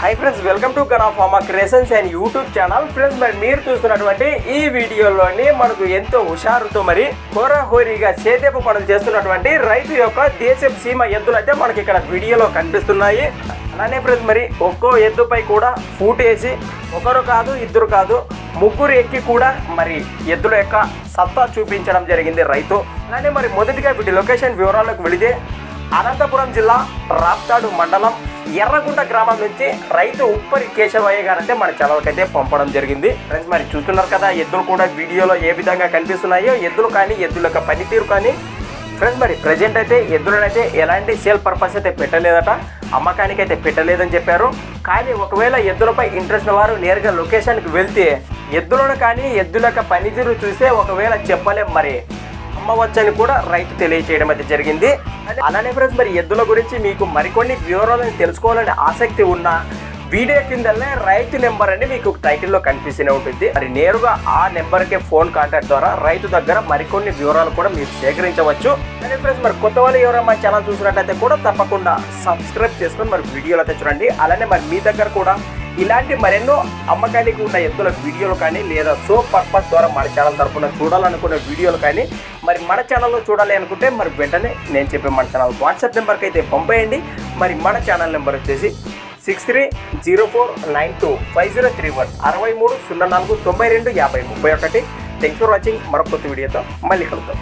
Hi friends welcome to Gana pharma creations and YouTube channel friends మరి మీరు చూస్తున్నటువంటి ఈ వీడియోలోని మనకు ఎంతో హుషారుతో మరి హోరాహోరీగా సేద్యపు పనులు చేస్తున్నటువంటి రైతు యొక్క దేశం సీమ ఎద్దులు అయితే మనకి ఇక్కడ వీడియోలో కనిపిస్తున్నాయి. అలానే ఫ్రెండ్స్ మరి ఒక్కో ఎద్దుపై కూడా ఫూట్ వేసి ఒకరు కాదు ఇద్దరు కాదు ముగ్గురు ఎక్కి కూడా మరి ఎద్దుల యొక్క సత్తా చూపించడం జరిగింది రైతు. అలానే మరి మొదటిగా వీటి లొకేషన్ వివరాలకు వెళితే అనంతపురం జిల్లా రాప్తాడు మండలం ఎర్రగుంట గ్రామం నుంచి రైతు ఉప్పరి కేశవయ్య గారంటే మన ఛానల్కైతే పంపడం జరిగింది. ఫ్రెండ్స్ మరి చూస్తున్నారు కదా ఎద్దులు కూడా వీడియోలో ఏ విధంగా కనిపిస్తున్నాయో ఎద్దులు కానీ ఎద్దుల యొక్క పనితీరు కానీ. ఫ్రెండ్స్ మరి ప్రజెంట్ అయితే ఎద్దులనైతే ఎలాంటి సేల్ పర్పస్ అయితే పెట్టలేదట అమ్మకానికి అయితే పెట్టలేదని చెప్పారు. కానీ ఒకవేళ ఎద్దులపై ఇంట్రెస్ట్ వారు నేరుగా లొకేషన్కి వెళ్తే ఎద్దులను కానీ ఎద్దుల యొక్క పనితీరు చూస్తే ఒకవేళ చెప్పలేం మరి. అమ్మవచ్చని కూడా రైతు తెలియచేయడం అయితే జరిగింది. అలానే ఫ్రెండ్స్ మరి ఎద్దుల గురించి మీకు మరికొన్ని వివరాలను తెలుసుకోవాలని ఆసక్తి ఉన్న వీడియో కిందనే రైతు నెంబర్ అని మీకు టైటిల్లో కనిపిస్తూనే ఉంటుంది. మరి నేరుగా ఆ నెంబర్కే ఫోన్ కాంటాక్ట్ ద్వారా రైతు దగ్గర మరికొన్ని వివరాలు కూడా మీరు సేకరించవచ్చు. అదే ఫ్రెండ్స్ మరి కొత్త వాళ్ళు ఎవరైనా మా ఛానల్ చూసినట్లయితే కూడా తప్పకుండా సబ్స్క్రైబ్ చేసుకొని మరి వీడియోలు అయితే చూడండి. అలానే మరి మీ దగ్గర కూడా ఇలాంటి మరెన్నో అమ్మకానికి ఉన్న ఎద్దుల వీడియోలు కానీ లేదా సో పర్పస్ ద్వారా మన ఛానల్ తరపున చూడాలనుకున్న వీడియోలు కానీ మరి మన ఛానల్లో చూడాలి అనుకుంటే మరి వెంటనే నేను చెప్పే మన ఛానల్ వాట్సాప్ నెంబర్కి అయితే పంపేయండి. మరి మన ఛానల్ నెంబర్ వచ్చేసి six three zero four nine two five zero three one అరవై మూడు సున్నా నాలుగు తొంభై రెండు యాభై ముప్పై ఒకటి. థ్యాంక్స్ ఫర్ వాచింగ్ మరొక కొత్త వీడియోతో మళ్ళీ కలుద్దాం.